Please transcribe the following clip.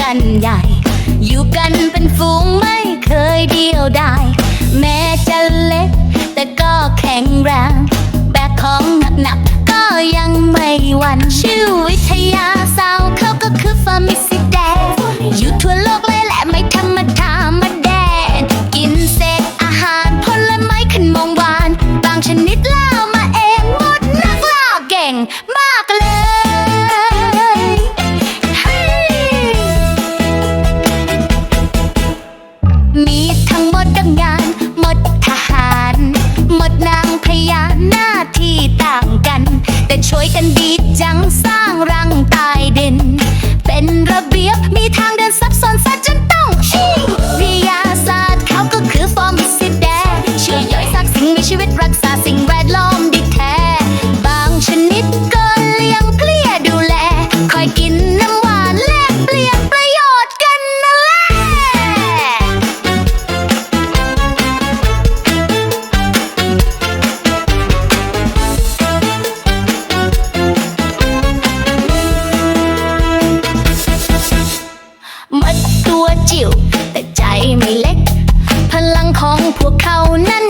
กันใหญ่ อยู่กันเป็นฝูงไม่เคยเดียวดายแม้จะเล็ก แต่ก็แข็งแรง แบกของหนักๆก็ยังไม่หวั่นชื่อวิทยา แต่ช่วยกันดีจังสร้างรังตายเด่น เป็นระเบียบมีทางเดินซับซ้อนซะจนต้องชิงวิทยาศาสตร์เขาก็คือฟอร์มิสิแดช่วยย่อยสักสิ่งมีชีวิตรักษา ตัวจิ๋วแต่ใจไม่เล็ก พลังของพวกเขานั้น